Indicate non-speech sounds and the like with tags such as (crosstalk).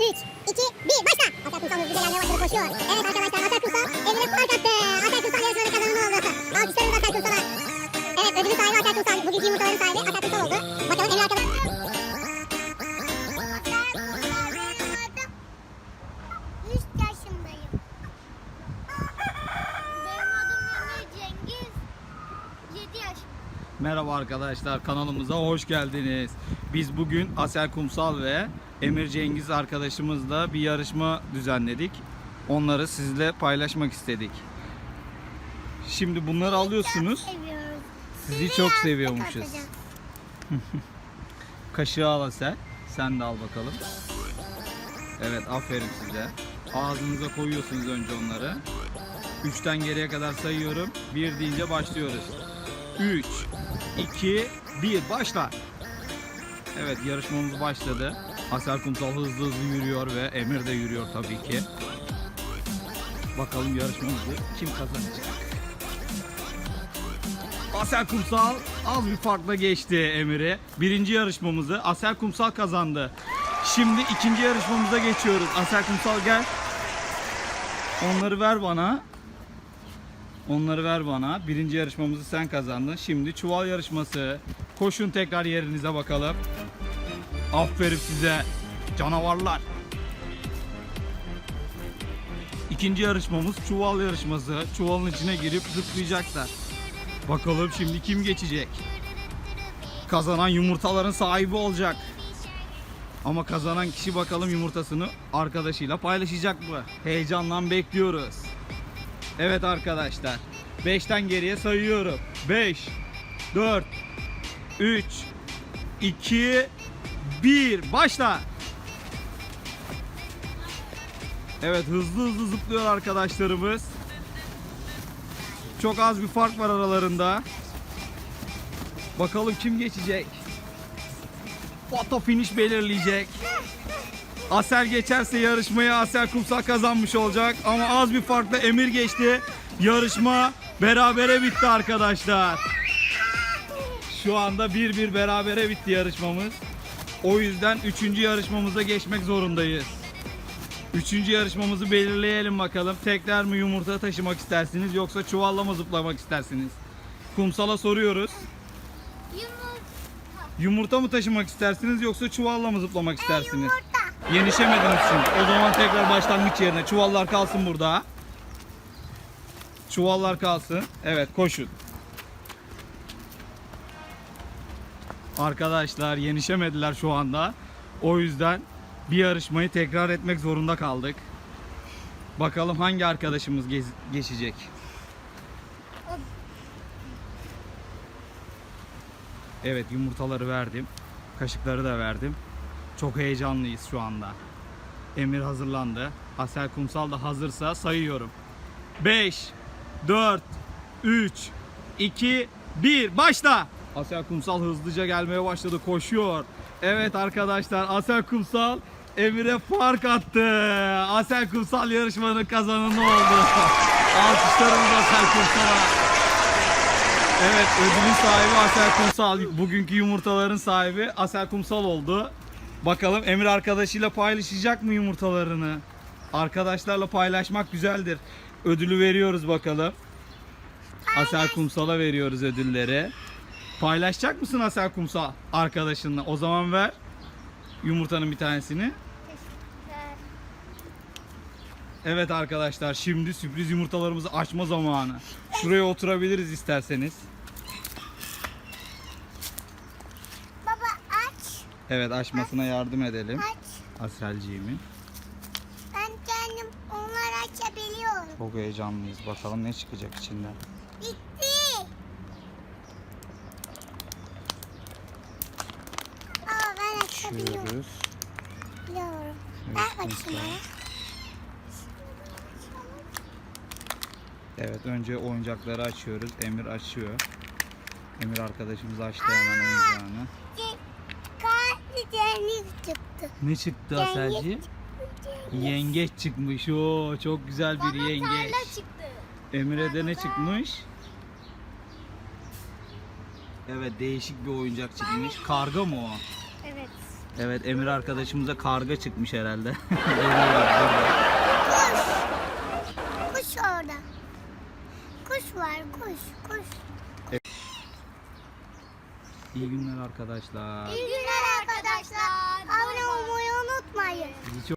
3, 2, 1 başla. Atak Kutsal hızlı ilerlemeye başladı koşuyor. Evet arkadaşlar Atak Kutsal evine fark attı. Atak Kutsal yarışmanın kazananı oldu. Alkışlarımız Atak Kutsal'a. Evet ödülün sahibi Atak Kutsal. Bugünkü yumurtaların sahibi Atak Kutsal oldu. Bakalım Emre arkadaş. 3 yaşındayım. Benim adım Emre Cengiz. 7 yaşındayım. Merhaba arkadaşlar kanalımıza hoş geldiniz. Biz bugün Asel Kumsal ve Emir Cengiz arkadaşımızla bir yarışma düzenledik. Onları sizle paylaşmak istedik. Şimdi bunları alıyorsunuz. Sizi çok seviyormuşuz. (laughs) Kaşığı al Asel. Sen de al bakalım. Evet aferin size. Ağzınıza koyuyorsunuz önce onları. Üçten geriye kadar sayıyorum. Bir deyince başlıyoruz. 3, 2, 1 başla. Evet yarışmamız başladı. Asel Kumsal hızlı hızlı yürüyor ve Emir de yürüyor tabii ki. Bakalım yarışmamızı kim kazanacak? Asel Kumsal az bir farkla geçti Emir'i. Birinci yarışmamızı Asel Kumsal kazandı. Şimdi ikinci yarışmamıza geçiyoruz. Asel Kumsal gel. Onları ver bana. Onları ver bana. Birinci yarışmamızı sen kazandın. Şimdi çuval yarışması. Koşun tekrar yerinize bakalım. Aferin size. Canavarlar. İkinci yarışmamız çuval yarışması. Çuvalın içine girip zıplayacaklar. Bakalım şimdi kim geçecek? Kazanan yumurtaların sahibi olacak. Ama kazanan kişi bakalım yumurtasını arkadaşıyla paylaşacak mı? Heyecanla bekliyoruz. Evet arkadaşlar. 5'ten geriye sayıyorum. 5 4 3 2 1 başla. Evet hızlı hızlı zıplıyor arkadaşlarımız. Çok az bir fark var aralarında. Bakalım kim geçecek? Foto finish belirleyecek. Asel geçerse yarışmayı Asel Kumsal kazanmış olacak. Ama az bir farkla Emir geçti. Yarışma berabere bitti arkadaşlar. Şu anda 1-1 berabere bitti yarışmamız. O yüzden 3. yarışmamıza geçmek zorundayız. Üçüncü yarışmamızı belirleyelim bakalım. Tekrar mı yumurta taşımak istersiniz yoksa çuvalla mı zıplamak istersiniz? Kumsala soruyoruz. Yumurta. Yumurta mı taşımak istersiniz yoksa çuvalla mı zıplamak istersiniz? Yumurta. Yenişemediniz çünkü. O zaman tekrar başlangıç yerine. Çuvallar kalsın burada. Çuvallar kalsın. Evet koşun. Arkadaşlar yenişemediler şu anda. O yüzden bir yarışmayı tekrar etmek zorunda kaldık. Bakalım hangi arkadaşımız geçecek. Evet yumurtaları verdim. Kaşıkları da verdim. Çok heyecanlıyız şu anda. Emir hazırlandı. Asel Kumsal da hazırsa sayıyorum. 5 4 3 2 1 başla. Asel Kumsal hızlıca gelmeye başladı. Koşuyor. Evet arkadaşlar Asel Kumsal Emir'e fark attı. Asel Kumsal yarışmanın kazananı oldu. (laughs) Alkışlarımız Asel Kumsal'a. Evet ödülün sahibi Asel Kumsal. Bugünkü yumurtaların sahibi Asel Kumsal oldu. Bakalım Emir arkadaşıyla paylaşacak mı yumurtalarını? Arkadaşlarla paylaşmak güzeldir. Ödülü veriyoruz bakalım. Asel Kumsal'a veriyoruz ödülleri. Paylaşacak mısın Asel Kumsal arkadaşınla? O zaman ver yumurtanın bir tanesini. Evet arkadaşlar şimdi sürpriz yumurtalarımızı açma zamanı. Şuraya oturabiliriz isterseniz. Baba aç. Evet açmasına yardım edelim. Aç. Aselciğimin. Ben kendim onları açabiliyorum. Çok heyecanlıyız. Bakalım ne çıkacak içinden. Bitti. Aa ben açabiliyorum. Açıyoruz. Biliyorum. Ver bakayım bana. Evet önce oyuncakları açıyoruz. Emir açıyor. Emir arkadaşımız açtı hemen oyuncağını. Kardeşlerini çıktı. Ne çıktı Yengeç Aselci? Yengeç çıkmış. Oo çok güzel bir Bana yengeç. tarla çıktı. Emir'e de ne çıkmış? Evet değişik bir oyuncak çıkmış. Karga mı o? Evet. Evet Emir arkadaşımıza karga çıkmış herhalde. (laughs) Kuş. Kuş orada. Kuş var kuş kuş. İyi günler arkadaşlar. İyi günler arkadaşlar. Abone olmayı unutmayın. Bizi çok